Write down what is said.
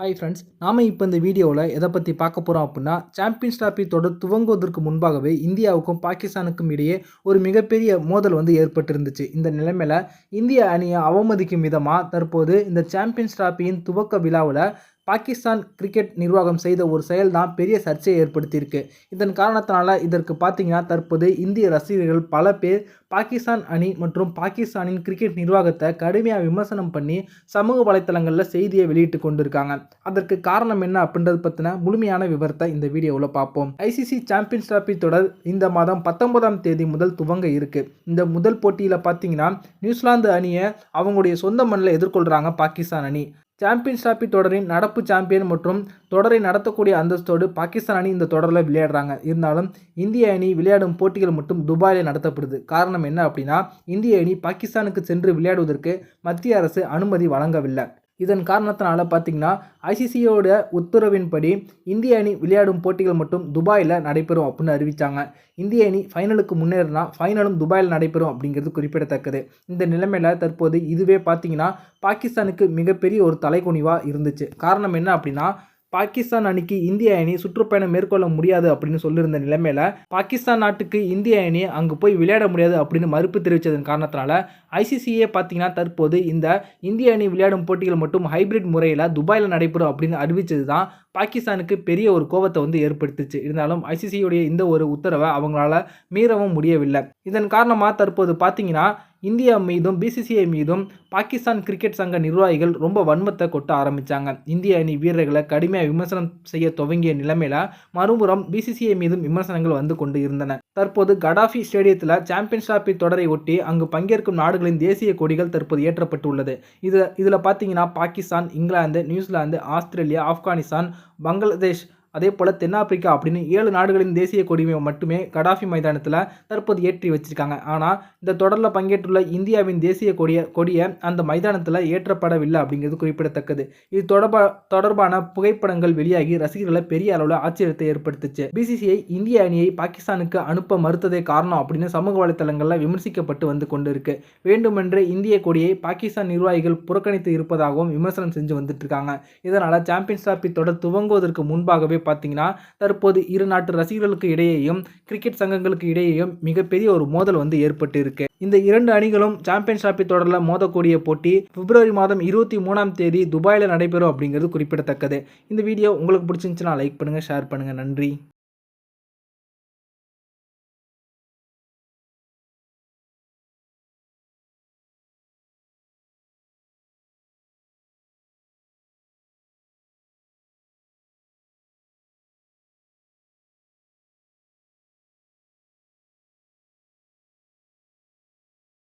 Hi friends நாம் இப்போ இந்த வீடியோவில் எதை பற்றி பார்க்க போகிறோம் அப்படின்னா சாம்பியன்ஸ் டிராஃபி தொடர் துவங்குவதற்கு முன்பாகவே இந்தியாவுக்கும் பாகிஸ்தானுக்கும் இடையே ஒரு மிகப்பெரிய மோதல் வந்து ஏற்பட்டிருந்துச்சு. இந்த நிலைமையில் இந்திய அணியை அவமதிக்கும் விதமாக தற்போது இந்த சாம்பியன்ஸ் டிராஃபியின் துவக்க விழாவில் பாகிஸ்தான் கிரிக்கெட் நிர்வாகம் செய்த ஒரு செயல் தான் பெரிய சர்ச்சையை ஏற்படுத்தியிருக்கு. இதன் காரணத்தினால இதற்கு பார்த்தீங்கன்னா தற்போது இந்திய ரசிகர்கள் பல பேர் பாகிஸ்தான் அணி மற்றும் பாகிஸ்தானின் கிரிக்கெட் நிர்வாகத்தை கடுமையாக விமர்சனம் பண்ணி சமூக வலைத்தளங்களில் செய்தியை வெளியிட்டு கொண்டிருக்காங்க. அதற்கு காரணம் என்ன அப்படின்றது பற்றின முழுமையான விவரத்தை இந்த வீடியோவில் பார்ப்போம். ஐசிசி சாம்பியன்ஸ் டிராபி தொடர் இந்த மாதம் பத்தொன்பதாம் தேதி முதல் துவங்க இருக்கு. இந்த முதல் போட்டியில் பார்த்தீங்கன்னா நியூசிலாந்து அணியை அவங்களுடைய சொந்த மண்ணில் எதிர்கொள்கிறாங்க பாகிஸ்தான் அணி. சாம்பியன்ஸ் டிராபி தொடரின் நடப்பு சாம்பியன் மற்றும் தொடரை நடத்தக்கூடிய அந்தஸ்தோடு பாகிஸ்தான் அணி இந்த தொடரில் விளையாடுறாங்க. இருந்தாலும் இந்திய அணி விளையாடும் போட்டிகள் மட்டும் துபாயில் நடத்தப்படுது. காரணம் என்ன அப்படின்னா இந்திய அணி பாகிஸ்தானுக்கு சென்று விளையாடுவதற்கு மத்திய அரசு அனுமதி வழங்கவில்லை. இதன் காரணத்தினால பார்த்தீங்கன்னா ஐசிசியோட உத்தரவின்படி இந்திய அணி விளையாடும் போட்டிகள் மட்டும் துபாயில் நடைபெறும் அப்படின்னு அறிவித்தாங்க இந்திய அணி ஃபைனலுக்கு முன்னேறினா ஃபைனலும் துபாயில் நடைபெறும் அப்படிங்கிறது குறிப்பிடத்தக்கது. இந்த நிலைமையில் தற்போது இதுவே பார்த்திங்கன்னா பாகிஸ்தானுக்கு மிகப்பெரிய ஒரு தலைக்குனிவாக இருந்துச்சு. காரணம் என்ன அப்படின்னா பாகிஸ்தான் அணிக்கு இந்திய அணி சுற்றுப்பயணம் மேற்கொள்ள முடியாது அப்படின்னு சொல்லியிருந்த நிலைமையில் பாகிஸ்தான் நாட்டுக்கு இந்திய அணி அங்கே போய் விளையாட முடியாது அப்படின்னு மறுப்பு தெரிவித்ததன் காரணத்தினால ஐசிசியே பார்த்தீங்கன்னா தற்போது இந்த இந்திய அணி விளையாடும் போட்டிகள் மட்டும் ஹைபிரிட் முறையில் துபாயில் நடைபெறும் அப்படின்னு அறிவித்தது தான் பாகிஸ்தானுக்கு பெரிய ஒரு கோபத்தை வந்து ஏற்படுத்துச்சு. இருந்தாலும் ஐசிசியுடைய இந்த ஒரு உத்தரவை அவங்களால மீறவும் முடியவில்லை. இதன் காரணமாக தற்போது பார்த்தீங்கன்னா இந்தியா மீதும் பிசிசிஐ மீதும் பாகிஸ்தான் கிரிக்கெட் சங்க நிர்வாகிகள் ரொம்ப வன்மத்தை கொட்ட ஆரம்பித்தாங்க இந்திய அணி வீரர்களை கடுமையாக விமர்சனம் செய்ய துவங்கிய நிலைமையில் மறுபுறம் பிசிசிஐ மீதும் விமர்சனங்கள் வந்து கொண்டு இருந்தன. தற்போது கடாஃபி ஸ்டேடியத்தில் சாம்பியன்ஸ் டிராபி தொடரை ஒட்டி அங்கு பங்கேற்கும் நாடுகளின் தேசிய கொடிகள் தற்போது ஏற்றப்பட்டுள்ளது. இது இதில் பார்த்தீங்கன்னா Pakistan England New Zealand Australia Afghanistan Bangladesh அதே போல் தென்னாப்பிரிக்கா அப்படின்னு ஏழு நாடுகளின் தேசிய கொடிமை மட்டுமே கடாஃபி மைதானத்தில் தற்போது ஏற்றி வச்சிருக்காங்க. ஆனால் இந்த தொடரில் பங்கேற்றுள்ள இந்தியாவின் தேசிய கொடிய கொடியை அந்த மைதானத்தில் ஏற்றப்படவில்லை அப்படிங்கிறது குறிப்பிடத்தக்கது. இது தொடர்பா தொடர்பான புகைப்படங்கள் வெளியாகி ரசிகர்களை பெரிய அளவில் ஆச்சரியத்தை ஏற்படுத்துச்சு. பிசிசிஐ இந்திய அணியை பாகிஸ்தானுக்கு அனுப்ப மறுத்ததே காரணம் அப்படின்னு சமூக வலைதளங்களில் விமர்சிக்கப்பட்டு வந்து கொண்டிருக்கு. வேண்டுமென்றே இந்திய கொடியை பாகிஸ்தான் நிர்வாகிகள் புறக்கணித்து இருப்பதாகவும் விமர்சனம் செஞ்சு வந்துட்டு இருக்காங்க. இதனால் சாம்பியன்ஸ் டிராபி தொடர் துவங்குவதற்கு முன்பாகவே பார்த்தீங்கன்னா தற்போது இரு நாட்டு ரசிகர்களுக்கு இடையேயும் கிரிக்கெட் சங்கங்களுக்கு இடையேயும் மிகப்பெரிய ஒரு மோதல் வந்து ஏற்பட்டு இருக்கு இந்த இரண்டு அணிகளும் சாம்பியன்ஸ் டிராபி தொடரில் மோதக்கூடிய போட்டி பிப்ரவரி மாதம் இருபத்தி மூணாம் தேதி துபாயில் நடைபெறும் அப்படிங்கிறது குறிப்பிடத்தக்கது. இந்த வீடியோ உங்களுக்கு பிடிச்சிருந்துச்சுன்னா லைக் பண்ணுங்கள் ஷேர் பண்ணுங்கள் நன்றி.